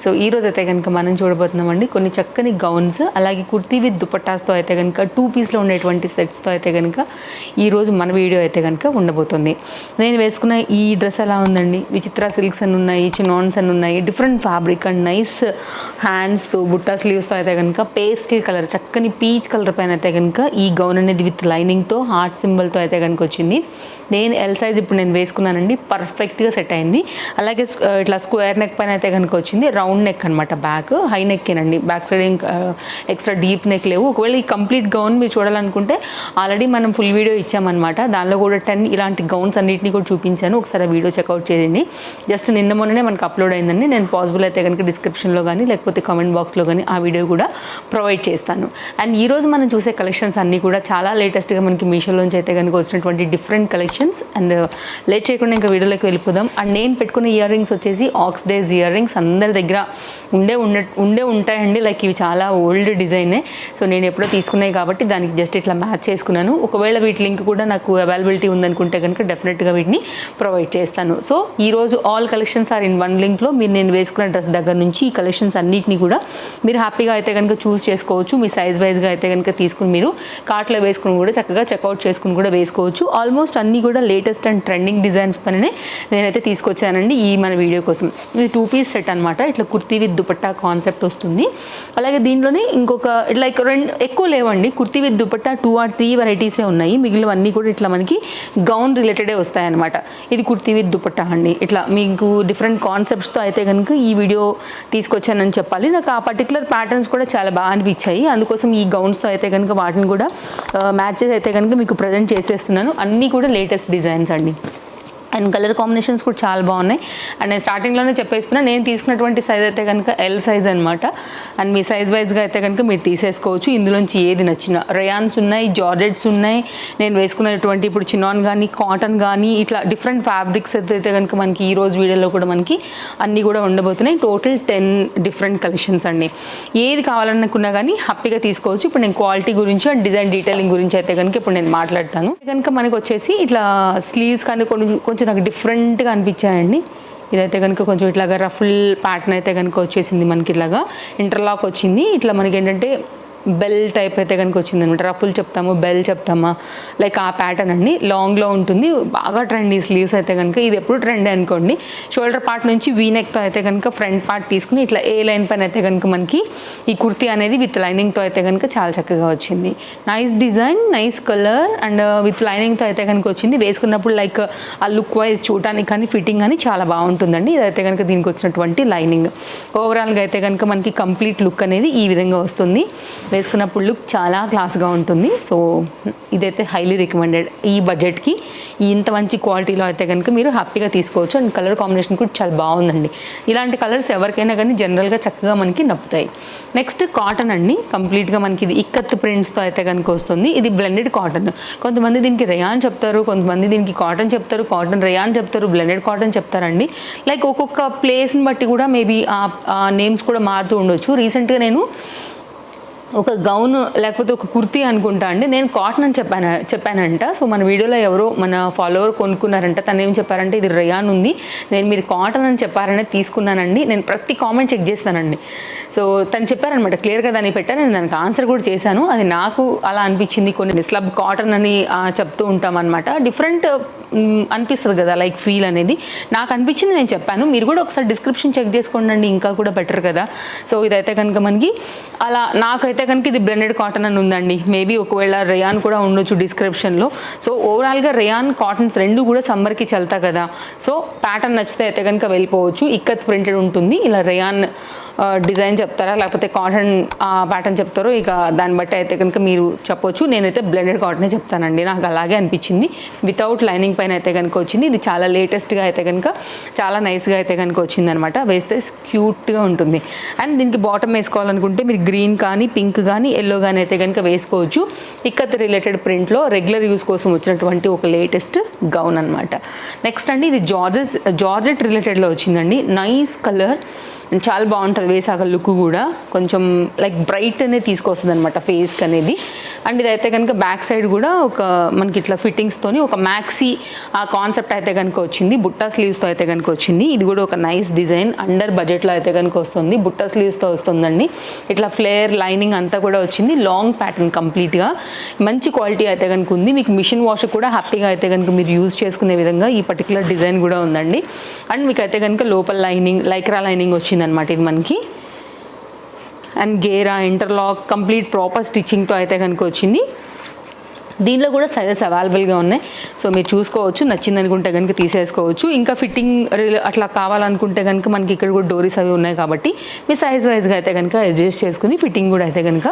So ఈ రోజు అయితే కనుక మనం చూడబోతున్నామండి కొన్ని చక్కని గౌన్స్ అలాగే కుర్తీ విత్ దుపట్టాస్తో అయితే కనుక టూ పీస్లో ఉండేటువంటి సెట్స్తో అయితే కనుక ఈరోజు మన వీడియో అయితే కనుక ఉండబోతుంది. నేను వేసుకున్న ఈ డ్రెస్ ఎలా ఉందండి? విచిత్ర సిల్క్స్ అని ఉన్నాయి చినాన్స్ అని ఉన్నాయి డిఫరెంట్ ఫ్యాబ్రిక్ అండ్ నైస్ హ్యాండ్స్తో బుట్టా స్లీవ్స్తో అయితే కనుక పేస్టిల్ కలర్ చక్కని పీచ్ కలర్ పైన అయితే కనుక ఈ గౌన్ అనేది విత్ లైనింగ్తో హార్ట్ సింబల్తో అయితే కనుక వచ్చింది. నేను ఎల్ సైజ్ ఇప్పుడు నేను వేసుకున్నానండి పర్ఫెక్ట్గా సెట్ అయింది. అలాగే uh, ఇట్లా స్క్వేర్ నెక్ పైన అయితే కనుక వచ్చింది. రౌండ్ నెక్ అనమాట బ్యాక్ హై నెక్కేనండి. బ్యాక్ సైడ్ ఇంకా ఎక్స్ట్రా డీప్ నెక్ లేవు. ఒకవేళ ఈ కంప్లీట్ గౌన్ మీరు చూడాలనుకుంటే ఆల్రెడీ మనం ఫుల్ వీడియో ఇచ్చామన్నమాట. దానిలో కూడా టెన్ ఇలాంటి గౌన్స్ అన్నింటినీ కూడా చూపించాను. ఒకసారి వీడియో చెక్అవుట్ చేయండి. జస్ట్ నిన్న మొన్ననే మనకు అప్లోడ్ అయిందండి. నేను పాసిబుల్ అయితే కనుక డిస్క్రిప్షన్లో కానీ లేకపోతే కామెంట్ బాక్స్లో కానీ ఆ వీడియో కూడా ప్రొవైడ్ చేస్తాను. అండ్ ఈరోజు మనం చూసే కలెక్షన్స్ అన్నీ కూడా చాలా లేటెస్ట్గా మనకి మీషోలోంచి అయితే కనుక వచ్చినటువంటి డిఫరెంట్ కలెక్షన్స్. అండ్ లేట్ చేయకుండా ఇంకా వీడియోలోకి వెళ్ళిపోదాం. అండ్ నేను పెట్టుకున్న ఇయర్ రింగ్స్ వచ్చేసి ఆక్సిడైజ్ ఇయర్ రింగ్స్ అందరి దగ్గర ఉండే ఉండే ఉండే ఉంటాయండి. లైక్ ఇవి చాలా ఓల్డ్ డిజైనే. సో నేను ఎప్పుడో తీసుకున్నాయి కాబట్టి దానికి జస్ట్ ఇట్లా మ్యాచ్ చేసుకున్నాను. ఒకవేళ వీటి లింక్ కూడా నాకు అవైలబిలిటీ ఉందనుకుంటే కనుక డెఫినెట్గా వీటిని ప్రొవైడ్ చేస్తాను. సో ఈరోజు all collections are in one లింక్లో మీరు నేను వేసుకున్న డ్రెస్ దగ్గర నుంచి ఈ కలెక్షన్స్ అన్నింటినీ కూడా మీరు హ్యాపీగా అయితే కనుక చూస్ చేసుకోవచ్చు. మీ సైజ్ వైజ్గా అయితే కనుక తీసుకుని మీరు కార్ట్లో వేసుకుని కూడా చక్కగా చెక్అవుట్ చేసుకుని కూడా వేసుకోవచ్చు. ఆల్మోస్ట్ అన్నీ కూడా లేటెస్ట్ అండ్ ట్రెండింగ్ డిజైన్స్ పనినే నేనైతే తీసుకొచ్చానండి ఈ మన వీడియో కోసం. ఇది టూ పీస్ సెట్ అనమాట ఇట్లా కుర్తీ విత్ దుపట్టా కాన్సెప్ట్ వస్తుంది. అలాగే దీంట్లోనే ఇంకొక లైక్ రెండు ఎక్కువ లేవండి. Kurti with dupatta two or three వెరైటీసే ఉన్నాయి. మిగిలినవన్నీ కూడా ఇట్లా మనకి గౌన్ రిలేటెడే వస్తాయన్నమాట. ఇది కుర్తీ విత్ దుపట్టా అండి. ఇట్లా మీకు డిఫరెంట్ కాన్సెప్ట్స్తో అయితే కనుక ఈ వీడియో తీసుకొచ్చానని చెప్పాలి. నాకు ఆ పర్టికులర్ ప్యాటర్న్స్ కూడా చాలా బాగా అనిపించాయి. అందుకోసం ఈ గౌన్స్తో అయితే కనుక వాటిని కూడా మ్యాచెస్ అయితే కనుక మీకు ప్రజెంట్ చేసేస్తున్నాను. అన్నీ కూడా లేటెస్ట్ డిజైన్స్ అండి. అండ్ కలర్ కాంబినేషన్స్ కూడా చాలా బాగున్నాయి. అండ్ నేను స్టార్టింగ్లోనే చెప్పేస్తున్నా నేను తీసుకున్నటువంటి సైజ్ అయితే కనుక ఎల్ సైజ్ అనమాట అండ్ మీ సైజ్ వైజ్గా అయితే కనుక మీరు తీసేసుకోవచ్చు. ఇందులోంచి ఏది నచ్చిన. రయాన్స్ ఉన్నాయి జార్జెట్స్ ఉన్నాయి. నేను వేసుకున్నటువంటి ఇప్పుడు చిన్నాన్ కానీ కాటన్ కానీ ఇట్లా డిఫరెంట్ ఫ్యాబ్రిక్స్ అయితే కనుక మనకి ఈ రోజు వీడియోలో కూడా మనకి అన్నీ కూడా ఉండబోతున్నాయి. టోటల్ టెన్ డిఫరెంట్ కలెక్షన్స్ అండి. ఏది కావాలనుకున్నా కానీ హ్యాపీగా తీసుకోవచ్చు. ఇప్పుడు నేను క్వాలిటీ గురించి అండ్ డిజైన్ డీటెయిలింగ్ గురించి అయితే కనుక ఇప్పుడు నేను మాట్లాడతాను. కనుక మనకి వచ్చేసి ఇట్లా స్లీవ్స్ కానీ కొన్ని కొంచెం నాకు డిఫరెంట్గా అనిపించాయండి. ఇదైతే కనుక కొంచెం ఇట్లాగా రఫుల్ ప్యాటర్న్ అయితే కనుక వచ్చేసింది మనకి ఇట్లాగా. ఇంటర్లాక్ వచ్చింది. ఇట్లా మనకి ఏంటంటే బెల్ టైప్ అయితే కనుక వచ్చింది అనమాట రఫుల్ చెప్తాము బెల్ చెప్తామా? లైక్ ఆ ప్యాటర్న్ అండి లాంగ్లో ఉంటుంది. బాగా ట్రెండ్ ఈ స్లీవ్స్ అయితే కనుక ఇది ఎప్పుడు ట్రెండ్ అనుకోండి. షోల్డర్ పార్ట్ నుంచి వీనెక్తో అయితే కనుక ఫ్రంట్ పార్ట్ తీసుకుని ఇట్లా ఏ లైన్ పైన అయితే కనుక మనకి ఈ కుర్తీ అనేది విత్ లైనింగ్తో అయితే కనుక చాలా చక్కగా వచ్చింది. Nice design nice colour and with లైనింగ్తో అయితే కనుక వచ్చింది. వేసుకున్నప్పుడు లైక్ uh, ఆ లుక్ వైజ్ చూడటానికి కానీ ఫిట్టింగ్ కానీ చాలా బాగుంటుందండి. ఇదైతే కనుక దీనికి వచ్చినటువంటి లైనింగ్ ఓవరాల్గా అయితే కనుక మనకి కంప్లీట్ లుక్ అనేది ఈ విధంగా వస్తుంది. వేసుకున్నప్పుడు లుక్ చాలా క్లాస్గా ఉంటుంది. సో ఇదైతే హైలీ రికమెండెడ్ ఈ బడ్జెట్కి ఇంత మంచి క్వాలిటీలో అయితే కనుక మీరు హ్యాపీగా తీసుకోవచ్చు. అండ్ కలర్ కాంబినేషన్ కూడా చాలా బాగుందండి. ఇలాంటి కలర్స్ ఎవరికైనా కానీ జనరల్గా చక్కగా మనకి నప్పుతాయి. నెక్స్ట్ కాటన్ అండి. కంప్లీట్గా మనకి ఇది ఇక్కత్ ప్రింట్స్తో అయితే కనుక వస్తుంది. ఇది బ్లెండెడ్ కాటన్ కొంతమంది దీనికి రేయాన్ చెప్తారు కొంతమంది దీనికి కాటన్ చెప్తారు కాటన్ రేయాన్ చెప్తారు బ్లెండెడ్ కాటన్ చెప్తారండి. లైక్ ఒక్కొక్క ప్లేస్ని బట్టి కూడా మేబీ ఆ నేమ్స్ కూడా మారుతూ ఉండొచ్చు. రీసెంట్గా నేను ఒక గౌన్ లేకపోతే ఒక కుర్తీ అనుకుంటా అండి. నేను కాటన్ అని చెప్పాను చెప్పానంట. సో మన వీడియోలో ఎవరో మన ఫాలోవర్ కొనుక్కున్నారంట. తను ఏం చెప్పారంటే ఇది రయాన్ ఉంది. నేను మీరు కాటన్ అని చెప్పారనే తీసుకున్నానండి. నేను ప్రతి కామెంట్ చెక్ చేస్తానండి. సో తను చెప్పారనమాట క్లియర్గా దాన్ని పెట్టాను నేను దానికి ఆన్సర్ కూడా చేశాను. అది నాకు అలా అనిపించింది. కొన్ని స్లబ్ కాటన్ అని చెప్తూ ఉంటాం అనమాట డిఫరెంట్ అనిపిస్తుంది కదా లైక్ ఫీల్ అనేది. నాకు అనిపించింది నేను చెప్పాను. మీరు కూడా ఒకసారి డిస్క్రిప్షన్ చెక్ చేసుకోండి ఇంకా కూడా బెటర్ కదా. సో ఇదైతే కనుక మనకి అలా నాకైతే కనుక ఇది బ్లెండెడ్ కాటన్ అని ఉందండి. మేబీ ఒకవేళ రేయాన్ కూడా ఉండొచ్చు డిస్క్రిప్షన్లో సో ఓవరాల్గా రేయాన్ కాటన్స్ రెండు కూడా సమ్మర్కి చల్తా కదా. సో ప్యాటర్న్ నచ్చితే అయితే కనుక వెళ్ళిపోవచ్చు. ఇక్కత్ ప్రింటెడ్ ఉంటుంది. ఇలా రేయాన్ డిజైన్ చెప్తారా? లేకపోతే కాటన్ ప్యాటర్న్ చెప్తారో? ఇక దాన్ని బట్టి అయితే కనుక మీరు చెప్పొచ్చు. నేనైతే బ్లెండెడ్ కాటనే చెప్తానండి. నాకు అలాగే అనిపించింది. వితౌట్ లైనింగ్ పైన అయితే కనుక వచ్చింది. ఇది చాలా లేటెస్ట్గా అయితే కనుక చాలా నైస్గా అయితే కనుక వచ్చింది అనమాట వేస్తే క్యూట్గా ఉంటుంది. అండ్ దీనికి బాటమ్ వేసుకోవాలనుకుంటే మీరు గ్రీన్ కానీ పింక్ కానీ ఎల్లో కానీ అయితే కనుక వేసుకోవచ్చు. ఇక్కత్ రిలేటెడ్ ప్రింట్లో రెగ్యులర్ యూస్ కోసం వచ్చినటువంటి ఒక లేటెస్ట్ గౌన్ అనమాట. నెక్స్ట్ అండి ఇది జార్జెస్ జార్జెట్ రిలేటెడ్లో వచ్చిందండి. నైస్ కలర్ అండ్ చాలా బాగుంటుంది వేసాక లుక్ కూడా. కొంచెం లైక్ బ్రైట్ అనేది తీసుకొస్తుంది అనమాట ఫేస్కి అనేది. అండ్ ఇదైతే కనుక బ్యాక్ సైడ్ కూడా ఒక మనకి ఇట్లా ఫిట్టింగ్స్తోని ఒక మ్యాక్సీ ఆ కాన్సెప్ట్ అయితే కనుక వచ్చింది. బుట్టా స్లీవ్స్తో అయితే కనుక వచ్చింది. ఇది కూడా ఒక నైస్ డిజైన్ అండర్ బడ్జెట్లో అయితే కనుక వస్తుంది. బుట్టా స్లీవ్స్తో వస్తుందండి. ఇట్లా ఫ్లేయర్ లైనింగ్ అంతా కూడా వచ్చింది. లాంగ్ ప్యాటర్న్ కంప్లీట్గా మంచి క్వాలిటీ అయితే కనుక ఉంది. మీకు మిషన్ వాష్ కూడా హ్యాపీగా అయితే కనుక మీరు యూజ్ చేసుకునే విధంగా ఈ పర్టికులర్ డిజైన్ కూడా ఉందండి. అండ్ మీకు అయితే కనుక లోపల లైనింగ్ లైక్రా లైనింగ్ వచ్చింది వచ్చిందనమాట ఇది మనకి. And Gera interlock complete proper స్టిచ్చింగ్తో అయితే కనుక వచ్చింది. దీనిలో కూడా సైజెస్ అవైలబుల్గా ఉన్నాయి. సో మీరు చూసుకోవచ్చు నచ్చింది అనుకుంటే కనుక తీసేసుకోవచ్చు. ఇంకా ఫిట్టింగ్ అట్లా కావాలనుకుంటే కనుక మనకి ఇక్కడ కూడా డోరీస్ అవి ఉన్నాయి కాబట్టి మీ సైజ్ వైజ్గా అయితే కనుక అడ్జస్ట్ చేసుకుని ఫిట్టింగ్ కూడా అయితే కనుక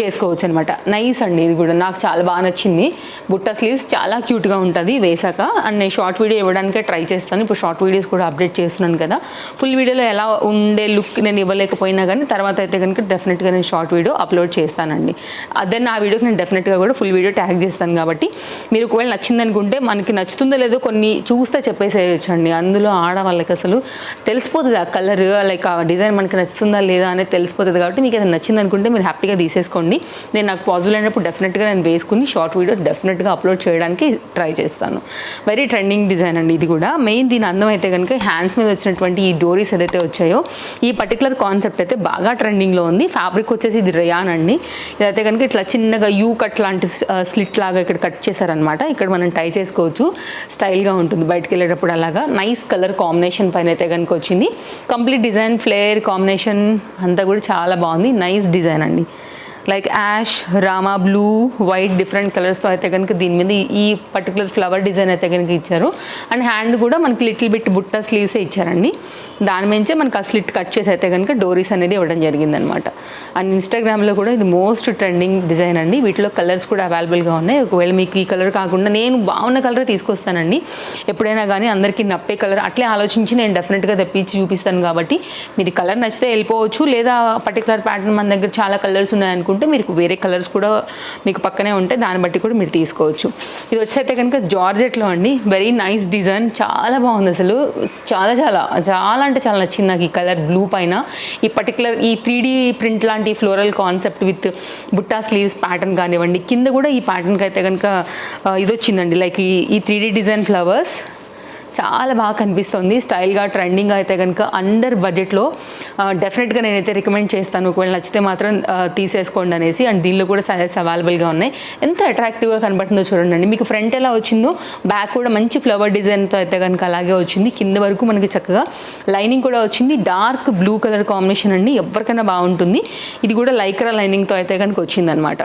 చేసుకోవచ్చు అనమాట నైస్ అండి ఇది కూడా. నాకు చాలా బాగా నచ్చింది. బుట్ట స్లీవ్స్ చాలా క్యూట్గా ఉంటుంది వేసాక అండ్ నేను షార్ట్ వీడియో ఇవ్వడానికే ట్రై చేస్తాను. ఇప్పుడు షార్ట్ వీడియోస్ కూడా అప్డేట్ చేస్తున్నాను కదా. ఫుల్ వీడియోలో ఎలా ఉండే లుక్ నేను ఇవ్వలేకపోయినా కానీ తర్వాత అయితే కనుక డెఫినెట్గా నేను షార్ట్ వీడియో అప్లోడ్ చేస్తానండి. అదే నా వీడియోకి నేను డెఫినెట్గా కూడా ఫుల్ వీడియో ట్యాగ్ చేస్తాను కాబట్టి మీరు ఒకవేళ నచ్చింది అనుకుంటే మనకి నచ్చుతుందో లేదో కొన్ని చూస్తే చెప్పేసేయచ్చండి. అందులో ఆడవాళ్ళకి అసలు తెలిసిపోతుంది ఆ కలర్ లైక్ ఆ డిజైన్ మనకి నచ్చుతుందా లేదా అనేది తెలిసిపోతుంది కాబట్టి మీకు అది నచ్చింది అనుకుంటే మీరు హ్యాపీగా తీసేసుకోండి. నేను నాకు పాసిబుల్ అయినప్పుడు డెఫినెట్గా నేను వేసుకుని షార్ట్ వీడియో డెఫినెట్గా అప్లోడ్ చేయడానికి ట్రై చేస్తాను. వెరీ ట్రెండింగ్ డిజైన్ అండి ఇది కూడా. మెయిన్ దీని అందం అయితే కనుక హ్యాండ్స్ మీద వచ్చినటువంటి ఈ డోరీస్ ఏదైతే వచ్చాయో ఈ పర్టికులర్ కాన్సెప్ట్ అయితే బాగా ట్రెండింగ్లో ఉంది. ఫ్యాబ్రిక్ వచ్చేసి ఇది రయాన్ అండి. ఇదైతే కనుక ఇట్లా చిన్నగా యూ కట్ లాంటి స్లిట్ లాగా ఇక్కడ కట్ చేశారనమాట ఇక్కడ మనం టై చేసుకోవచ్చు. స్టైల్గా ఉంటుంది. బయటకు వెళ్ళేటప్పుడు అలాగా. నైస్ కలర్ కాంబినేషన్ పైన అయితే కనుక వచ్చింది. కంప్లీట్ డిజైన్ ఫ్లేర్ కాంబినేషన్ అంతా కూడా చాలా బాగుంది. నైస్ డిజైన్ అండి. Like ash Rama blue white different కలర్స్తో అయితే కనుక దీని మీద ఈ- ఈ పర్టికులర్ ఫ్లవర్ డిజైన్ అయితే కనుక ఇచ్చారు. అండ్ హ్యాండ్ కూడా మనకి లిటిల్ బిట్ బుట్ట స్లీవ్సే ఇచ్చారండి. దాని మించే మనకు ఆ స్లిట్ కట్ చేసి అయితే కనుక డోరీస్ అనేది ఇవ్వడం జరిగిందనమాట. అండ్ ఇన్స్టాగ్రామ్లో కూడా ఇది మోస్ట్ ట్రెండింగ్ డిజైన్ అండి. వీటిలో కలర్స్ కూడా అవైలబుల్గా ఉన్నాయి. ఒకవేళ మీకు ఈ కలర్ కాకుండా నేను బాగున్న కలర్ తీసుకొస్తానండి. ఎప్పుడైనా కానీ అందరికీ నప్పే కలర్ అట్లే ఆలోచించి నేను డెఫినెట్గా తెప్పించి చూపిస్తాను కాబట్టి మీరు కలర్ నచ్చితే వెళ్ళిపోవచ్చు. లేదా పర్టికులర్ ప్యాటర్న్ మన దగ్గర చాలా కలర్స్ ఉన్నాయనుకుంటే మీకు వేరే కలర్స్ కూడా మీకు పక్కనే ఉంటాయి దాన్ని బట్టి కూడా మీరు తీసుకోవచ్చు. ఇది వచ్చైతే కనుక జార్జెట్లో అండి. Very nice design. చాలా బాగుంది అసలు. చాలా చాలా చాలా అంటే చాలా నచ్చింది నాకు ఈ కలర్ బ్లూ పైన. ఈ పర్టికులర్ ఈ త్రీ ప్రింట్ లాంటి ఫ్లోరల్ కాన్సెప్ట్ విత్ బుట్టా స్లీవ్స్ ప్యాటర్న్ కానివ్వండి కింద కూడా ఈ ప్యాటర్న్కి అయితే కనుక ఇది వచ్చిందండి. లైక్ ఈ ఈ త్రీ డిజైన్ ఫ్లవర్స్ చాలా బాగా కనిపిస్తుంది. స్టైల్గా ట్రెండింగ్గా అయితే కనుక అండర్ బడ్జెట్లో డెఫినెట్గా నేనైతే రికమెండ్ చేస్తాను. ఒకవేళ నచ్చితే మాత్రం తీసేసుకోండి అనేసి. అండ్ దీనిలో కూడా సైజెస్ అవైలబుల్గా ఉన్నాయి. ఎంత అట్రాక్టివ్గా కనబడుతుందో చూడండి మీకు ఫ్రంట్ ఎలా వచ్చిందో బ్యాక్ కూడా మంచి ఫ్లవర్ డిజైన్తో అయితే కనుక అలాగే వచ్చింది. కింద వరకు మనకి చక్కగా లైనింగ్ కూడా వచ్చింది. డార్క్ బ్లూ కలర్ కాంబినేషన్ అండి. ఎవరికైనా బాగుంటుంది. ఇది కూడా లైక్రా లైనింగ్తో అయితే కనుక వచ్చిందనమాట.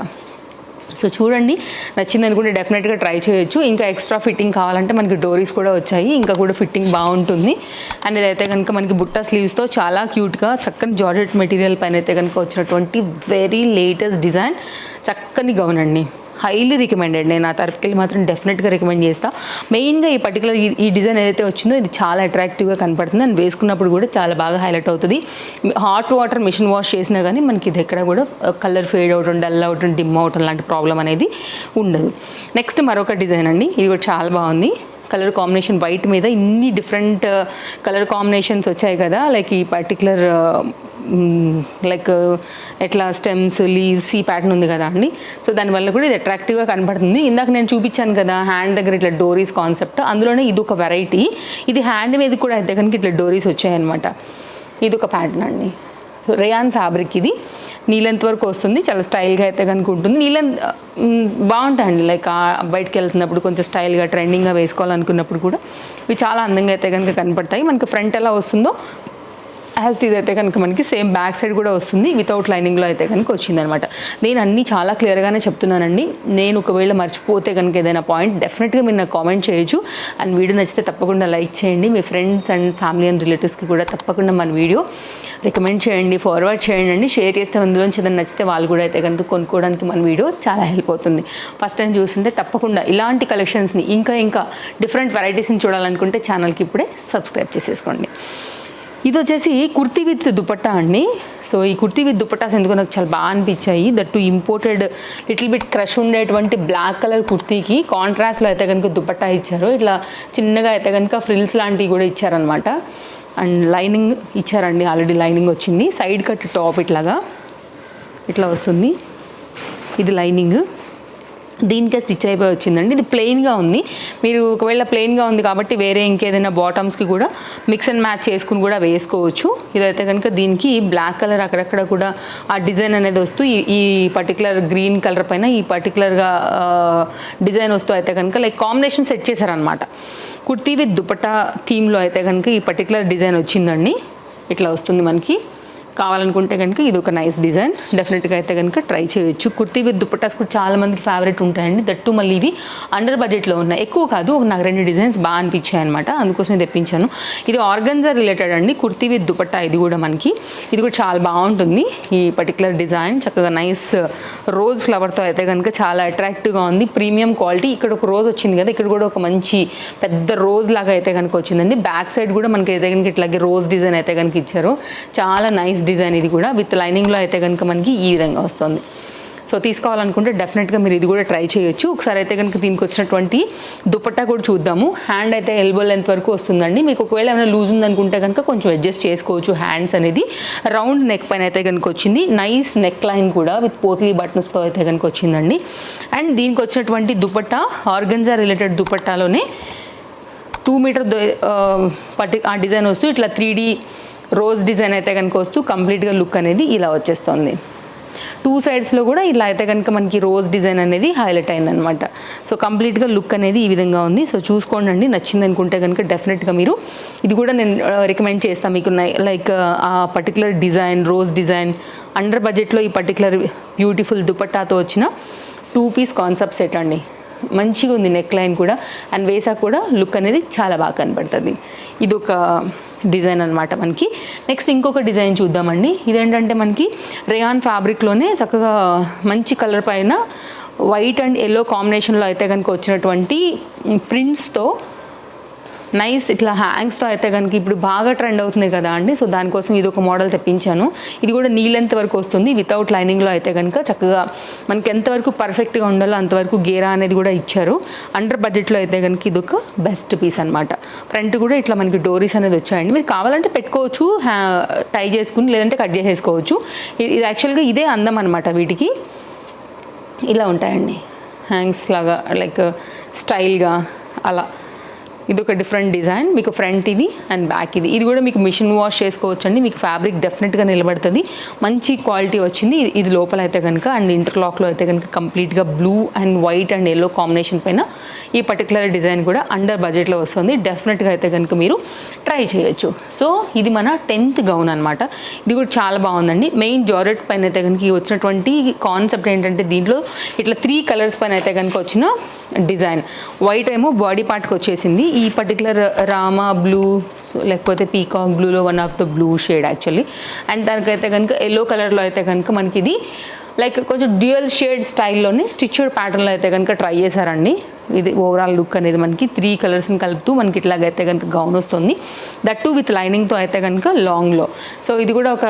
సో చూడండి నచ్చింది అనుకుంటే డెఫినెట్గా ట్రై చేయొచ్చు. ఇంకా ఎక్స్ట్రా ఫిట్టింగ్ కావాలంటే మనకి డోరీస్ కూడా వచ్చాయి. ఇంకా కూడా ఫిట్టింగ్ బాగుంటుంది. అండ్ ఇదైతే కనుక మనకి బుట్ట స్లీవ్స్తో చాలా క్యూట్గా చక్కని జార్జెట్ మెటీరియల్ పైన అయితే కనుక వచ్చినటువంటి వెరీ లేటెస్ట్ డిజైన్ చక్కని గౌన్ అండి. హైలీ రికమెండెడ్ నేను ఆ తరఫుకి మాత్రం డెఫినెట్గా రికమెండ్ చేస్తాను మెయిన్గా ఈ పర్టికులర్ ఈ డిజైన్ ఏదైతే వచ్చిందో ఇది చాలా అట్రాక్టివ్గా కనపడుతుంది. అండ్ వేసుకున్నప్పుడు కూడా చాలా బాగా హైలైట్ అవుతుంది. హాట్ వాటర్ మిషన్ వాష్ చేసినా కానీ మనకి ఇది ఎక్కడ కూడా uh, కలర్ ఫేడ్ అవటం డల్ అవటం డిమ్ అవటం లాంటి ప్రాబ్లం అనేది ఉండదు. నెక్స్ట్ మరొక డిజైన్ అండి. ఇది కూడా చాలా బాగుంది. కలర్ కాంబినేషన్ వైట్ మీద ఇన్ని డిఫరెంట్ uh, కలర్ కాంబినేషన్స్ వచ్చాయి కదా. లైక్ ఈ పర్టికులర్ uh, లైక్ uh, ఎట్లా స్టెమ్స్ లీవ్స్ ఈ ప్యాటర్న్ ఉంది కదా అండి. సో దానివల్ల కూడా ఇది అట్రాక్టివ్గా కనపడుతుంది ఇందాక నేను చూపించాను కదా హ్యాండ్ దగ్గర ఇట్లా డోరీస్ కాన్సెప్ట్ అందులోనే ఇది ఒక వెరైటీ ఇది హ్యాండ్ మీద కూడా అయితే కనుక ఇట్లా డోరీస్ వచ్చాయన్నమాట. ఇది ఒక ప్యాటర్న్ అండి. రేయాన్ ఫ్యాబ్రిక్ ఇది. నీలెంత్ వరకు వస్తుంది. చాలా స్టైల్గా అయితే కనుక ఉంటుంది. నీలెంత్ బాగుంటాయండి. లైక్ బయటకు వెళ్తున్నప్పుడు కొంచెం స్టైల్గా ట్రెండింగ్గా వేసుకోవాలనుకున్నప్పుడు కూడా. ఇవి చాలా అందంగా అయితే కనుక కనపడతాయి. మనకి ఫ్రంట్ ఎలా వస్తుందో యాజ్ ఇది అయితే కనుక మనకి సేమ్ బ్యాక్ సైడ్ కూడా వస్తుంది. వితౌట్ లైనింగ్లో అయితే కనుక వచ్చిందనమాట నేను అన్నీ చాలా క్లియర్గానే చెప్తున్నానండి. నేను ఒకవేళ మర్చిపోతే కనుక ఏదైనా పాయింట్ డెఫినెట్గా మీరు నాకు కామెంట్ చేయొచ్చు. అండ్ వీడియో నచ్చితే తప్పకుండా లైక్ చేయండి. మీ ఫ్రెండ్స్ అండ్ ఫ్యామిలీ అండ్ రిలేటివ్స్కి కూడా తప్పకుండా మన వీడియో రికమెండ్ చేయండి ఫార్వర్డ్ చేయండి అండి షేర్ చేస్తే అందులోంచి ఏదైనా నచ్చితే వాళ్ళు కూడా అయితే కనుక కొనుక్కోవడానికి మన వీడియో చాలా హెల్ప్ అవుతుంది. ఫస్ట్ టైం చూస్తుంటే తప్పకుండా ఇలాంటి కలెక్షన్స్ని ఇంకా ఇంకా డిఫరెంట్ వెరైటీస్ని చూడాలనుకుంటే ఛానల్కి ఇప్పుడే సబ్స్క్రైబ్ చేసేసుకోండి. ఇది వచ్చేసి కుర్తీ విత్ దుపట్టా అండి. సో ఈ కుర్తీ విత్ దుపట్టాస్ ఎందుకు నాకు చాలా బాగా అనిపించాయి. That to imported little bit crush ఉండేటువంటి బ్లాక్ కలర్ కుర్తీకి కాంట్రాస్ట్లో అయితే కనుక దుపట్టా ఇచ్చారు. ఇట్లా చిన్నగా అయితే కనుక ఫ్రిల్స్ లాంటివి కూడా ఇచ్చారనమాట అండ్ లైనింగ్ ఇచ్చారండి. ఆల్రెడీ లైనింగ్ వచ్చింది. సైడ్ కట్ టాప్ ఇట్లాగా. ఇట్లా వస్తుంది. ఇది లైనింగ్ దీనికే స్టిచ్ అయిపోయి వచ్చిందండి. ఇది ప్లెయిన్గా ఉంది. మీరు ఒకవేళ ప్లెయిన్గా ఉంది కాబట్టి వేరే ఇంకేదైనా బాటమ్స్కి కూడా మిక్స్ అండ్ మ్యాచ్ చేసుకుని కూడా వేసుకోవచ్చు. ఇదైతే కనుక దీనికి బ్లాక్ కలర్ అక్కడక్కడ కూడా ఆ డిజైన్ అనేది వస్తూ ఈ ఈ పర్టికులర్ గ్రీన్ కలర్ పైన ఈ పర్టికులర్గా డిజైన్ వస్తూ అయితే కనుక లైక్ కాంబినేషన్ సెట్ చేశారనమాట కుర్తీ విత్ దుపట్టా థీమ్లో అయితే కనుక ఈ పర్టికులర్ డిజైన్ వచ్చిందండి. ఇట్లా వస్తుంది మనకి. కావాలనుకుంటే కనుక ఇది ఒక నైస్ డిజైన్ డెఫినెట్గా అయితే కనుక ట్రై చేయొచ్చు. కుర్తీ విత్ దుపట్టాస్ కూడా చాలా మందికి ఫేవరెట్ ఉంటాయండి. దట్టు మళ్ళీ ఇవి అండర్ బడ్జెట్లో ఉన్నాయి. ఎక్కువ కాదు ఒక నాకు రెండు డిజైన్స్ బాగా అనిపించాయి అనమాట అందుకోసం తెప్పించాను. ఇది ఆర్గన్జా రిలేటెడ్ అండి. కుర్తీ విత్ దుపట్టా ఇది కూడా మనకి. ఇది కూడా చాలా బాగుంటుంది. ఈ పర్టికులర్ డిజైన్ చక్కగా నైస్ రోజ్ ఫ్లవర్తో అయితే కనుక చాలా అట్రాక్టివ్గా ఉంది. ప్రీమియం క్వాలిటీ ఇక్కడ ఒక రోజ్ వచ్చింది కదా ఇక్కడ కూడా ఒక మంచి పెద్ద రోజ్ లాగా అయితే కనుక వచ్చిందండి. బ్యాక్ సైడ్ కూడా మనకి అయితే కనుక ఇట్లాగే రోజ్ డిజైన్ అయితే కనుక ఇచ్చారు. చాలా నైస్ డిజైన్ ఇది కూడా. విత్ లైనింగ్లో అయితే కనుక మనకి ఈ విధంగా వస్తుంది. సో తీసుకోవాలనుకుంటే డెఫినెట్గా మీరు ఇది కూడా ట్రై చేయొచ్చు. ఒకసారి అయితే కనుక దీనికి వచ్చినటువంటి దుపట్టా కూడా చూద్దాము. హ్యాండ్ అయితే ఎల్బో లెంత్ వరకు వస్తుందండి. మీకు ఒకవేళ ఏమైనా లూజ్ ఉందనుకుంటే కనుక కొంచెం అడ్జస్ట్ చేసుకోవచ్చు హ్యాండ్స్ అనేది. రౌండ్ నెక్ పైన అయితే కనుక వచ్చింది. నైస్ నెక్ లైన్ కూడా విత్ పోత్లీ బటన్స్తో అయితే కనుక వచ్చిందండి. అండ్ దీనికి వచ్చినటువంటి దుపట్టా ఆర్గన్జా రిలేటెడ్ దుపట్టాలోనే టూ మీటర్ పట్టి ఆ డిజైన్ వస్తూ ఇట్లా త్రీ రోజ్ డిజైన్ అయితే కనుక వస్తూ కంప్లీట్గా లుక్ అనేది ఇలా వచ్చేస్తుంది. టూ సైడ్స్లో కూడా ఇలా అయితే కనుక మనకి రోజ్ డిజైన్ అనేది హైలైట్ అయిందనమాట సో కంప్లీట్గా లుక్ అనేది ఈ విధంగా ఉంది. సో చూసుకోండి అండి నచ్చింది అనుకుంటే కనుక డెఫినెట్గా మీరు ఇది కూడా నేను రికమెండ్ చేస్తాను మీకు. లైక్ ఆ particular design rose design under బడ్జెట్లో ఈ పర్టికులర్ బ్యూటిఫుల్ దుపట్టాతో వచ్చిన టూ పీస్ కాన్సెప్ట్ సెట్ అండి. మంచిగా ఉంది నెక్ లైన్ కూడా. అండ్ వేసా కూడా లుక్ అనేది చాలా బాగా కనపడుతుంది ఇది ఒక డిజైన్ అనమాట మనకి. నెక్స్ట్ ఇంకొక డిజైన్ చూద్దామండి. ఇదేంటంటే మనకి రేయాన్ ఫ్యాబ్రిక్లోనే చక్కగా మంచి కలర్ పైన వైట్ అండ్ ఎల్లో కాంబినేషన్లో అయితే కనుక వచ్చినటువంటి ప్రింట్స్తో నైస్ ఇట్లా హ్యాంగ్స్తో అయితే కనుక ఇప్పుడు బాగా ట్రెండ్ అవుతుంది కదా అండి. సో దానికోసం ఇది ఒక మోడల్ తెప్పించాను. ఇది కూడా నీళ్ళెంత వరకు వస్తుంది. వితౌట్ లైనింగ్లో అయితే కనుక చక్కగా మనకి ఎంతవరకు పర్ఫెక్ట్గా ఉండాలో అంతవరకు గేరా అనేది కూడా ఇచ్చారు. అండర్ బడ్జెట్లో అయితే కనుక ఇది ఒక బెస్ట్ పీస్ అనమాట ఫ్రంట్ కూడా ఇట్లా మనకి డోరీస్ అనేది వచ్చాయండి. మీరు కావాలంటే పెట్టుకోవచ్చు టై చేసుకుని లేదంటే కట్ చేసేసుకోవచ్చు. ఇది యాక్చువల్గా ఇదే అందం అనమాట వీటికి. ఇలా ఉంటాయండి. హ్యాంగ్స్ లాగా లైక్ స్టైల్గా అలా. ఇది ఒక డిఫరెంట్ డిజైన్ మీకు ఫ్రంట్ ఇది అండ్ బ్యాక్ ఇది. ఇది కూడా మీకు మిషన్ వాష్ చేసుకోవచ్చు అండి మీకు ఫ్యాబ్రిక్ డెఫినెట్గా నిలబడుతుంది. మంచి క్వాలిటీ వచ్చింది. ఇది- ఇది లోపల అయితే కనుక అండ్ ఇంటర్లాక్లో అయితే కనుక కంప్లీట్గా blue and white and yellow combination పైన ఈ పర్టికులర్ డిజైన్ కూడా అండర్ బడ్జెట్లో వస్తుంది. డెఫినెట్గా అయితే కనుక మీరు ట్రై చేయొచ్చు. సో ఇది మన టెన్త్ గౌన్ అనమాట ఇది కూడా చాలా బాగుందండి. మెయిన్ జారెట్ పైన అయితే కనుక వచ్చినటువంటి కాన్సెప్ట్ ఏంటంటే దీంట్లో ఇట్లా త్రీ కలర్స్ పైన అయితే కనుక వచ్చిన డిజైన్ వైట్ ఏమో బాడీ పార్ట్కి వచ్చేసింది. ఈ పర్టికులర్ రామా బ్లూ లేకపోతే peacock బ్లూలో one of the blue shade actually and దానికైతే కనుక ఎల్లో కలర్లో అయితే కనుక మనకి ఇది లైక్ కొంచెం డ్యూయల్ షేడ్ స్టైల్లోనే స్టిచ్డ్ ప్యాటర్న్లో అయితే కనుక ట్రై చేశారండి. ఇది ఓవరాల్ లుక్ అనేది మనకి త్రీ కలర్స్ని కలుపుతూ మనకి ఇట్లాగైతే కనుక గౌన్ వస్తుంది. దట్ టూ విత్ లైనింగ్తో అయితే కనుక లాంగ్లో సో ఇది కూడా ఒక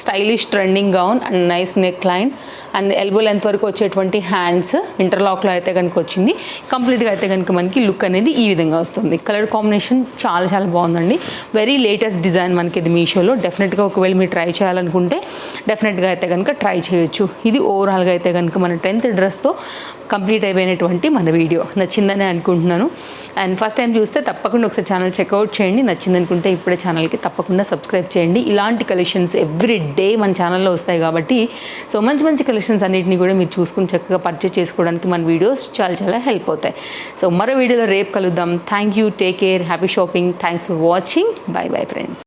stylish trending gown and nice neckline and elbow length వరకు వచ్చేటువంటి హ్యాండ్స్ ఇంటర్లాక్లో అయితే కనుక వచ్చింది. కంప్లీట్గా అయితే కనుక మనకి లుక్ అనేది ఈ విధంగా వస్తుంది. కలర్ కాంబినేషన్ చాలా చాలా బాగుందండి. వెరీ లేటెస్ట్ డిజైన్ మనకి ఇది మీషోలో. డెఫినెట్గా ఒకవేళ మీరు ట్రై చేయాలనుకుంటే డెఫినెట్గా అయితే కనుక ట్రై చేయొచ్చు. ఇది ఓవరాల్గా అయితే కనుక మన టెన్త్ డ్రెస్తో కంప్లీట్ అయిపోయినటువంటి మన వీడియో నచ్చిందని అనుకుంటున్నాను. అండ్ ఫస్ట్ టైం చూస్తే తప్పకుండా ఒకసారి ఛానల్ చెక్అవుట్ చేయండి. నచ్చింది అనుకుంటే ఇప్పుడే ఛానల్కి తప్పకుండా సబ్స్క్రైబ్ చేయండి. ఇలాంటి కలెక్షన్స్ ఎవ్రీ డే మన ఛానల్లో వస్తాయి కాబట్టి సో మంచి మంచి కలెక్షన్స్ అన్నిటిని కూడా మీరు చూసుకుని చక్కగా పర్చేస్ చేసుకోవడానికి మన వీడియోస్ చాలా చాలా హెల్ప్ అవుతాయి. సో మరో వీడియోలో రేపు కలుద్దాం. Thank you take care happy shopping thanks for watching bye bye friends